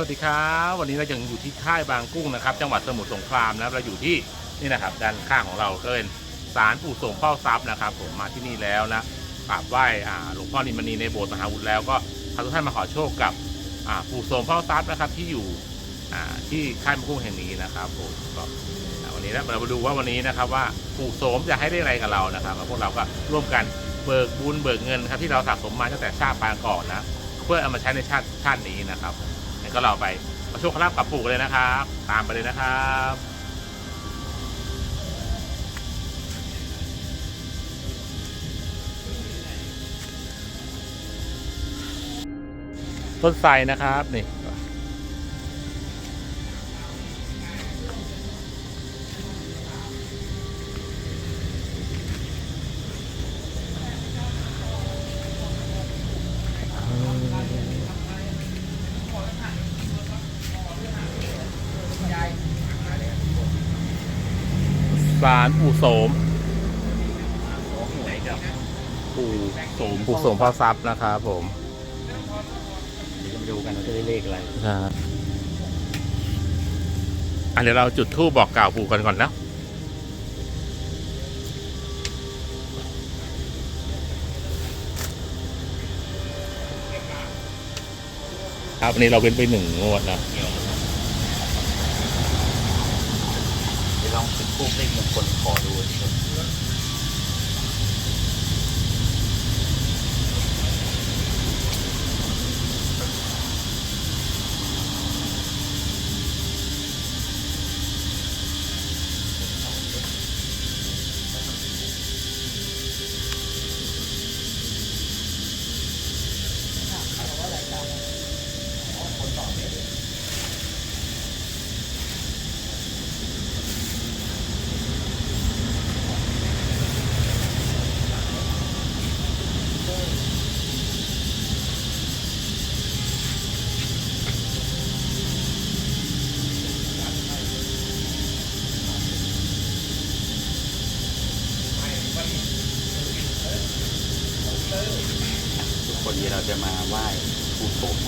สวัสดีครับวันนี้เรายังอยู่ที่ค่ายบางกุ้งนะครับ จังหวัดสมุทรสงครามนะครับเราอยู่ที่นี่นะครับ ด้านข้างของเราก็เป็นศาลปู่โสมเฝ้าทรัพย์นะครับ ผมมาที่นี่แล้วนะกราบไหว้หลวงพ่อนิมณีในโบสถ์มหาวุฒิแล้วก็พาทุกท่านมาขอโชคกับปู่โสมเฝ้าทรัพย์นะครับที่อยู่ที่ค่ายบางกุ้งแห่งนี้นะครับผมก็วันนี้นะเรามาดูว่าวันนี้นะครับว่าปู่โสมจะให้ได้อะไรกับเรานะครับแล้วพวกเราก็ร่วมกันเบิกบุญเบิกเงินครับที่เราสะสมมาตั้งแต่ชาติปางก่อนนะเพื่อเอามาใช้ในชาติชาตินี้นะครับ นก็เราไปประโชคลาภกับปู่กันเลยนะครับ ตามไปเลยนะครับต้นไทรนะครับนี่ สารปู่โสมหวยกับปู่โสมปู่โสมพ่อทรัพย์นะครับผมเดี๋ยวจะมาดูกันว่าจะได้เลขอะไรครับอะเดี๋ยวเราจุดธูปบอกกล่าวปู่กันก่อนนะ ครับวันนี้เราเป็นไปหนึ่งงวดนะ เป็นพวกเลขมงคลขอดูนะครับ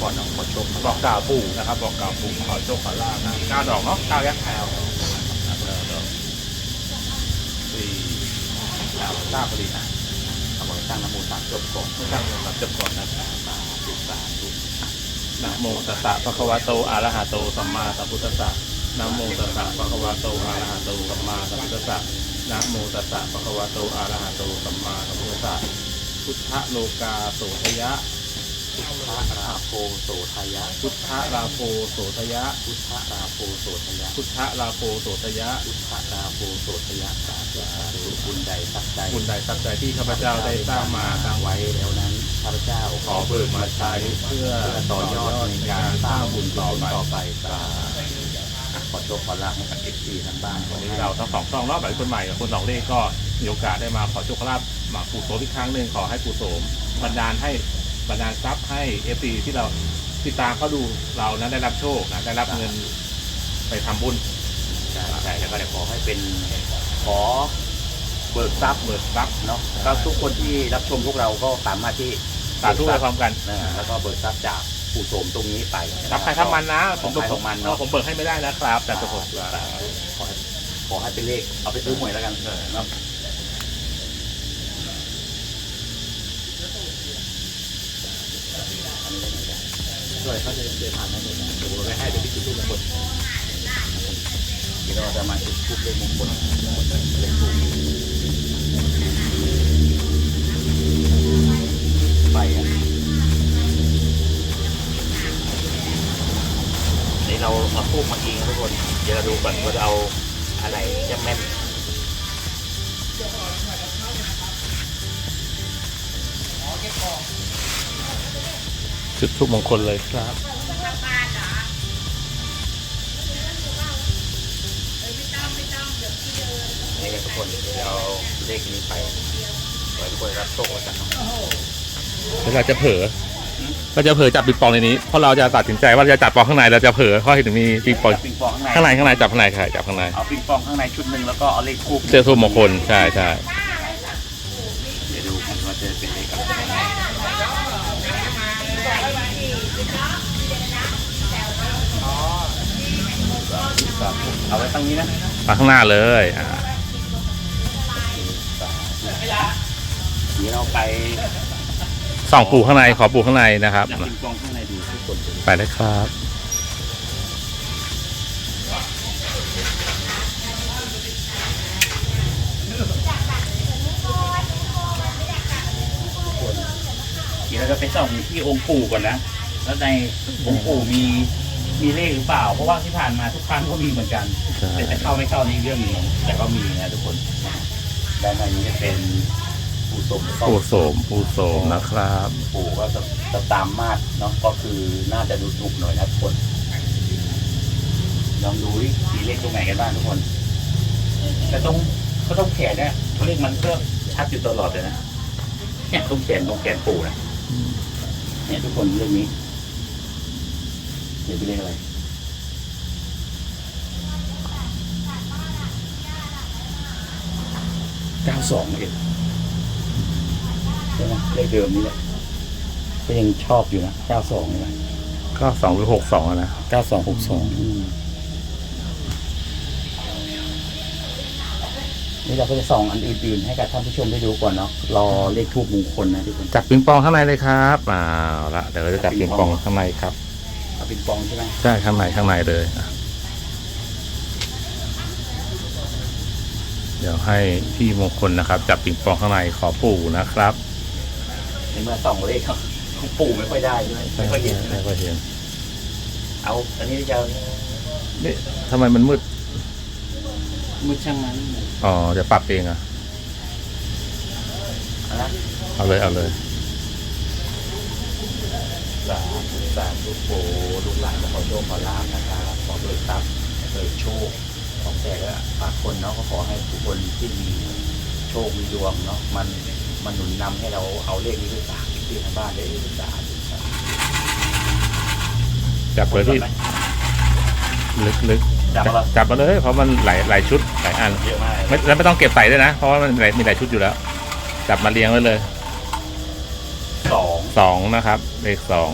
ก่อนเนาะขอโชคขอบอกลาภกล่าวปู่นะครับ บอกกล่าวปู่ขอโชคขอลาภนะเก้าดอกเนาะเก้ายักษ์แถวสี่เก้าเก้าพอดีนะเอาไว้ตั้งน้ำมูลสามจบก่อนไม่ใช่ครับจบก่อนนะสาธุสาธุนะโมตัสสะภะคะวะโตอะระหะโตสัมมาสัมพุทธัสสะนะโมตัสสะภะคะวะโตอะระหะโตสัมมาสัมพุทธัสสะนะโมตัสสะภะคะวะโตอะระหะโตสัมมาสัมพุทธัสสะพุทธโลกาโสทยะพุ ทธราโพโสทายะ พุทธราโพโสทยะ พุทธราโพโสทายะ พุทธราโพโสทยะ พุทธราโพโสทายะสาธุสาธุบุญใดสักใดบุญใดทรัพย์ใดที่ข้าพเจ้าได้สร้างมาสร้างไว้ไว้แล้วนั้นข้าพเจ้าขอเบิกมาใช้เพื่อเพื่อต่อยอดในการสร้างบุญต่อไปต่อไปสาขอโชคขอลาภให้กับเอฟซีทางบ้านขอวันให้นี้เราทั้งสองช่องเนาะแบบคนใหม่กับคนสองเลขก็มีโอกาสได้มาขอโชคลาภมาปู่โสมอีกครั้งหนึ่งขอให้ปู่โสมบันดาลให้ บันดาลทรัพย์ให้เอฟซีที่เราติดตามเขาดูเรานั้นได้รับโชคนะได้รับเงินไปทำบุญใช่ใช่แล้วก็เดี๋ยวขอให้เป็นขอเบิกทรัพย์เบิกทรัพย์เนาะก็ทุกคนที่รับชมพวกเราก็สามารถที่สาธุไปพร้อมกันนะแล้วก็เบิกทรัพย์จากปู่โสมตรงนี้ไปรับใครทำมันนะของใครของมันเนาะ ผมเบิกให้ไม่ได้นะครับ แต่ตัวผมขอให้ขอให้เป็นเลขเอาไปซื้อหวยแล้วกันเนาะช่ วยเขาจะเดินผ่านได้เลยนะเดี๋ยวเราไปให้เดี๋ยวพี่จุดทูบมงคลเดี๋ยวเราจะมาจุดทูบเลขมงคลเลขทูบไปอะนี่เราเอาทูบมายิงนทุกคน เดี๋ยวเราดูก่อนว่าจะเอา จุดทุกมงคลเลยครับนี่ครับทุกคนเดี๋ยวเอาเลขนี้ไปขอให้ทุกคนรับโชคแล้วกันเนาะเดี๋ยวเราจะเผลอเราจะเผลอจับปิงปองในนี้เพราะเราจะตัดสินใจว่าเราจะจับปองข้างในเราจะเผลอเพราะเห็นมีปิงปองปิงปองข้างในข้างในข้างในจับข้างในค่ะจับข้างในเอาปิงปองข้างในชุดหนึ่งแล้วก็เอาเลขคู่เจอทูบมงคลใช่ใช่ เอาไว้ตรงนี้นะมาข้างหน้าเลยอ่าเดี๋ยวเราไปส่องปู่ข้างในขอปู่ข้างในนะครับ จับปิงปองข้างในดูทุกคนไปเลยครับ เดี๋ยวเราจะไปส่องที่องค์ปู่ก่อนนะ แล้วในองค์ปู่มี มีเลขหรือเปล่า เพราะว่าที่ผ่านมาทุกครั้งก็มีเหมือนกัน ใช่ แต่จะเข้าไม่เข้านี่เรื่องหนึงแต่ก็มีนะทุกคนด้านในนี้จะเป็นปู่สมปู่โสมปู่โสมนะครับ ปู่ก็จะจะตามมาดเนาะก็คือน่าจะดูดุหน่อยนะทุกคนลองดูดิมีเลขตรงไหนกันบ้างทุกคนแต่ตรงก็ต้องแขนเนี่ยเลขมันก็ชัดอยู่ตลอดเลยนะเนี่ยตรงแขนตรงแขนปู่นะเนี่ยทุกคนเรื่องนี้เห็นเป็นเลขอะไรเก้าสองเองใช่ไหมเลขเดิมนี่แหละก็ยังชอบอยู่นะเก้าสองนี่แหละก็สองหรือหกสองนะ เก้าสองหกสองนี่เราก็จะส่องอันอื่นๆให้กับท่านผู้ชมได้ดูก่อนเนาะรอเลขทูบมงคลนะทุกคน จับปิงปองข้างในเลยครับอ่าเอาละเดี๋ยวเราจะจับปิงปองข้างในครับเอา ปิงปองใช่ไหมใช่ข้างในข้างในเลยอะเดี๋ยวให้พี่มงคลนะครับ จับปิงปองข้างในขอปู่นะครับในเมื่อส่องเลขของปู่ไม่ค่อยได้ใช่ไหมไม่ค่อยเห็นใช่ไหมไม่ค่อยเห็นเอาอันนี้จะนี่ทำไมมันมืด มือช่างนั้นอ๋อจะปรับเองอะเอานะเอาเลยเอาเลย สาธุ สาธุโปลูกหลานมาขอโชคขอลาบนะครับขอโดยทรัพย์โดยโชคของแต่ละบางคนเนาะก็ขอให้ทุกคนที่มีโชคมีดวงเนาะมันมันหนุนนำให้เราเอาเลขนี้ไปฝากที่ทางบ้านได้ศึกษาศึกษาจับเลยที่ไหมลึกลึกจับมาจับมาเลยเพราะมันหลายหลายชุดหลายอันเยอะมากไม่แล้วไม่ต้องเก็บใส่ด้วยนะ เพราะว่ามันหลายมีหลายชุดอยู่แล้ว จับมาเรียงไว้เลยสองสองนะครับ เลขสอง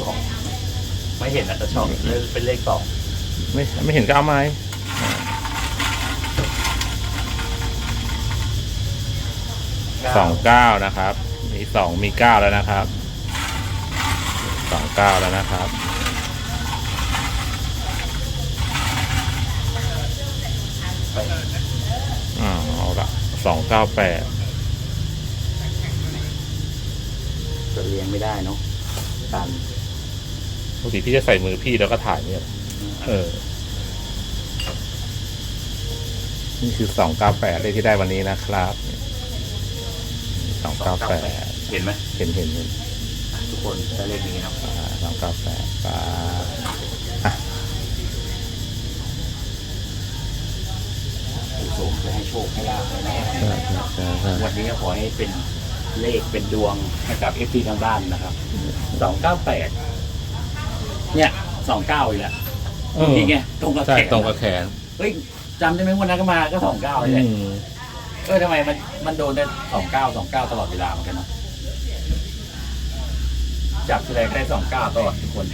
สองไม่ เห็นนะแต่ชอบเลยเป็นเลขสองไม่ไม่เห็นก็เอาไม้สองเก้านะครับ มีสองมีเก้าแล้วนะครับสองเก้าแล้วนะครับไปอ่าเอาละสองเก้าแปดจะเรียงไม่ได้เนาะตัน ปกติพี่จะใส่มือพี่แล้วก็ถ่ายเนี่ยเออ นี่คือสองเก้าแปดเลขที่ได้วันนี้นะครับสองเก้าแปดเห็นไหมเห็นเห็นเห็นทุกคนได้เลขนี้เนาะสองเก้าแปดปาอะผู้ชมจะให้โชคให้ลาภให้นะใช่ใช่ใช่ใช่วันนี้ก็ขอให้เป็นเลขเป็นดวงให้กับเอฟซีทางบ้านนะครับสองเก้าแปด เนี่ยสองเก้าอีกแล้วเออนี่ไงตรงกับใช่แขนตรงกับแขนเฮ้ยจำได้ไหมวันนั้นก็มาก็สองเก้าเลยแหละอืมเออทำไมมันมันโดนได้สองเก้าสองเก้าตลอดเวลาเหมือนกันเนาะจับแสดงได้สองเก้าตลอดทุกคน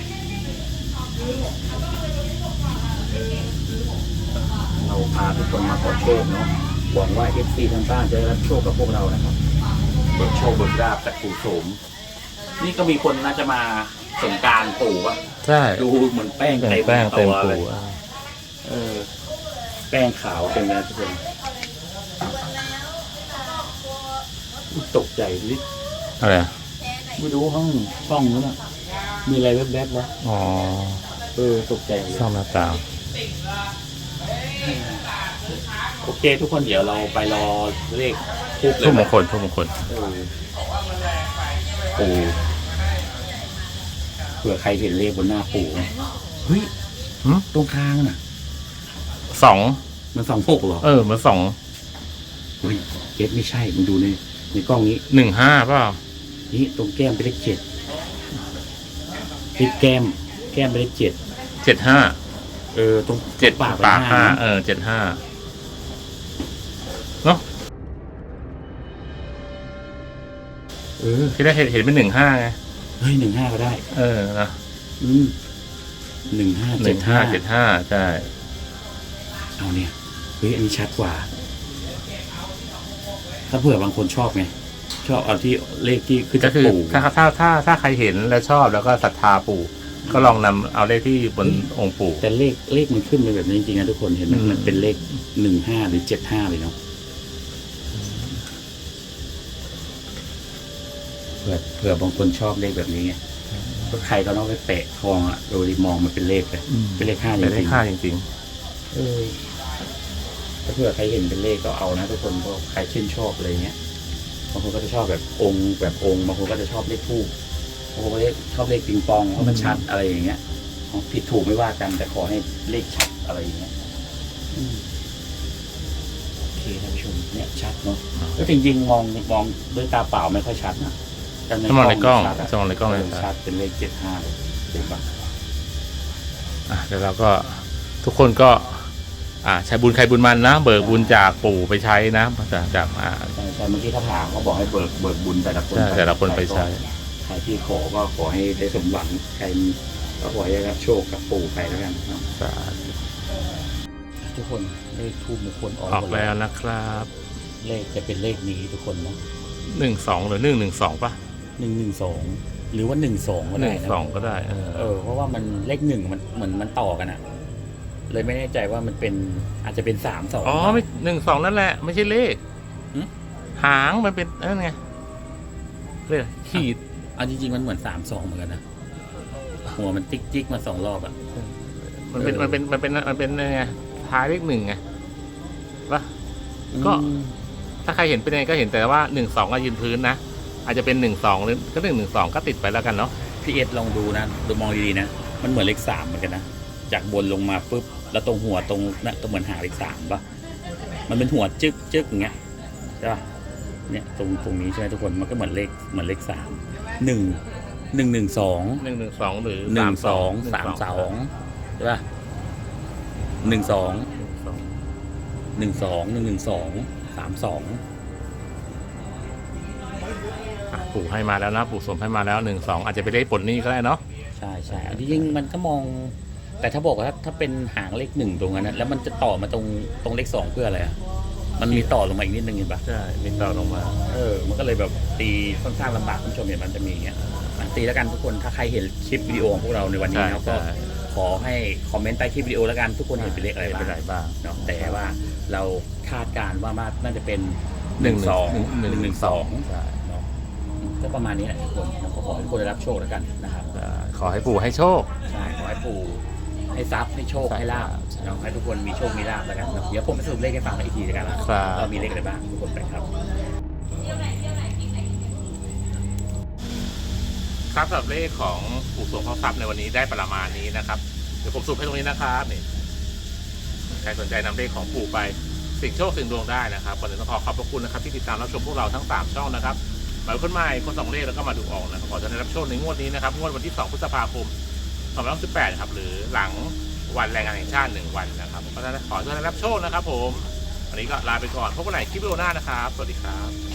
เราพาทุกคนมาขอโชคเนาะหวังว่าเอฟซีทางบ้านจะได้รับโชคกับพวกเรานะครับเบิกโชคเบิกลาบจากปู่โสม นี่ก็มีคนน่าจะมา สงกรารปู่ปะใช่ดูเหมือนแป้งเต็มเต็มแป้งเต็มตัวเลปูยอะเออ แป้งขาวเต็มเลยทุกคนอุ๊ยตกใจนิดอะไรอะไม่รู้ห้องช่องนู้นน่ะมีอะไรแวบๆวะอ๋อเออตกใจเลยช่องหน้าต่างโอเค ทุกคนเดี๋ยวเราไปรอเลขทูบเลทุยกไหมมงคลทุกมงคลเออปู่ เผื่อใครเห็นเลขบนหน้าปู่ไงเฮ้ยหึ ตรงคางน่ะ สองมันสองหกเหรอเออเหมือนสองเฮ้ยเกตไม่ใช่มึงดูในในกล้องนี้ หนึ่งห้าเปล่านี่ตรงแก้มเป็นเลขเจ็ดที่แก้ม แก้มเป็นเลขเจ็ดเจ็ดห้าเออตรงเจ็ดปากปากเป็นห้านะเออเจ็ดห้าเนาะเออที่ได้เห็นเห็นเป็นหนึ่งห้าไง เฮ้ยหนึ่งห้าก็ได้ เออนะอืมหนึ่งห้าหเจ็นึ่ดงห้าห้าเจ็ดห้าใช่เอาเนี่ย เฮ้ยอันนี้ชัดกว่า ถ้าเผื่อบางคนชอบไง ชอบเอาที่เลขที่คือก็จะคือปู่ถ้าถ้าถ้าถ้าใครเห็นแล้วชอบแล้วก็ศรัทธาปู่ ก็ลองนำเอาเลขที่บนองค์ปู่ แต่เลขเลขมันขึ้นเป็นแบบนี้จริงๆนะทุกคนเห็นไหมอืม มันเป็นเลขหนึ่งห้าหรือเจ็ดห้าเลยเนาะ เผื่อเผื่อบางคนชอบเลขแบบนี้ไงก็ใครก็ต้องไปแปะทองอะโดยมองมันเป็นเลขเลยเป็นเลขห้าจเป็นเลริขงห้าจริงๆเออถ้าเผื่อใครเห็นเป็นเลขก็เอานะทุกคนก็ใครชื่นชอบอะไรเงี้ยบางคนก็จะชอบแบบองค์แบบองค์บางคนก็จะชอบเลขทูบบางคนก็ชอบเลขปิงปองเพราะมันชัดอะไรอย่างเงี้ยผิดถูกไม่ว่ากันแต่ขอให้เลขชัดอะไรอย่างเงี้ยอืมโอเคท่านผู้ชมเนี่ยชัดเนาะแล้วจริงๆมองมองด้วยตาเปล่าไม่ค่อยชัดนะแต่ๆ ถ้ามองในกล้องชัดอะถ้ามองในกล้องเลยเชัดเป็นเลขเจ็ดห้าเลยเห็นปะอะเดี๋ยวเราก็ทุกคนก็ อ่าใช้บุญใครบุญมันนะ เบิกบุญจากปู่ไปใช้นะจากจากอ่าใช่ใช่เมื่อกี้เขาถามเขาบอกให้เบิกเบิกบุญแต่ละคนใช่แต่ละคนไปใช้ใครที่ขอก็ขอให้ได้สมหวังใครก็ขอให้ได้รับโชคกับปู่ไปแล้วกันเนาะสาธุทุกคนเลขทูบมงคลออกออกหมดแล้วนะครับ เลขจะเป็นเลขนี้ทุกคนเนาะหนึ่งสองหรือหนึ่งหนึ่งสองป่ะ หนึ่งหนึ่งสองหรือว่าหนึ่งสองก็หได้นึ่งนะสองก็ได้เออเออเพราะว่ามันเลขหนึ่งมันเหมือนมันต่อกันอะเลยไม่แน่ใจว่ามันเป็นอาจจะเป็นสามสอง อ๋อไม่หนึ่งสองนั่นแหละ ไม่ใช่เลขหึ หางมันเป็นนั่นไงเรียกอะไรขีดเอาจริงๆมันเหมือนสามสองเหมือนกันนะหัวมันติ๊กจิ๊กมาสองรอบอะมันเป็นเออมันเป็นมันเป็นมันเป็นไงท้ายเลขหนึ่งไงปะ ก็ อืมถ้าใครเห็นเป็นไงก็เห็นแต่ว่าหนึ่งสองก็ยืนพื้นนะ อาจจะเป็นหนึ่งสองหรือก็หนึ่งหนึ่งสองก็ติดไปแล้วกันเนาะพี่เอสลองดูนะดูมองดีๆนะ มันเหมือนเลขสามเหมือนกันนะ จากบนลงมาปุ๊บ แล้วตรงหัวตรงนั่นก็เหมือนหางเลขสามปะมันเป็นหัวจึ๊กจึ๊กอย่างเงี้ยใช่ปะเนี่ยตรงตรงนี้ใช่ไหมทุกคนมันก็เหมือนเลขเหมือนเลขสามหนึ่งหนึ่งหนึ่งสองหนึ่งหนึ่งสองหรือหนึ่งสองหนึ่สามสองใช่ป่ะหนึ่งสองหนึ่งสองหนึ่งหนึ่งสองสามสอง ปู่ให้มาแล้วนะ ปู่สมให้มาแล้วหนึ่งสองอาจจะไปได้ผลนี้ก็ได้เนาะ ใช่ใช่อันที่จริงมันก็มอง แต่ถ้าบอกว่าถ้าถ้าเป็นหางเลขหนึ่งตรงนั้นนะแล้วมันจะต่อมาตรงตรงเลขสองเพื่ออะไรอะมันมีต่อลงมาอีกนิดนึงเห็นปะใช่มีต่อลงมา เออ มันก็เลยแบบตีค่อนข้างลำบากคุณผู้ชมเห็นมันจะมีอย่างเงี้ยอะตีแล้วกันทุกคนถ้าใครเห็นคลิปวิดีโอของพวกเราในวันนี้ใช่นะครับก็ใช่ ขอให้คอมเมนต์ใต้คลิปวิดีโอแล้วกันทุกคนเห็นเป็นเลขอะไรห็นบ้างเป็นอะไรบ้าง เนาะแต่ว่าเราคาดการณ์ว่าน่าจะเป็นหนึ่งสองหนึ่งหนึ่งหนึ่งสองใช่เนาะ ก็ประมาณนี้แหละทุกคนแล้วก็ขอให้ทุกคนได้รับโชคแล้วกันนะครับใช่ขอให้ปู่ให้โชค ใช่ขอให้ปู่ให้ทรัพย์ให้โชคใช่ให้ลาบใช่เนาะให้ทุกคนมีโชคมีลาบแล้วกันเนาะเดี๋ยวผมไปสรุปเลขให้ฟังอีกทีแล้วกันนะครับ เรามีเลขอะไรบ้างทุกคนไปครับ ครับสำหรับเลขของปู่สวงพ่อทรัพย์ในวันนี้ได้ประมาณนี้นะครับ เดี๋ยวผมสรุปให้ตรงนี้นะครับนี่ใครสนใจนำเลขของปู่ไปเสิ่งโชคเสิ่งดวงได้นะครับก่อนอื่นต้องขอขอบพระคุณนะครับที่ติดตามรับชมพวกเราทั้ง 3 ช่องนะครับห มายคนใหม่คนสองเลขแล้วก็มาดูออกนะครับขอจะได้รับโชคในงวดนี้นะครับงวดวันที่ 2 พฤษภาคม2518ครับหรือหลังวันแรงงานแห่งชาติหนึ่งวันนะครับก็จะขอจะได้รับโชคนะครับ ผมวันนี้ก็ลาไปก่อนพบกันใหม่คลิปวิดีโอหน้านะครับ สวัสดีครับ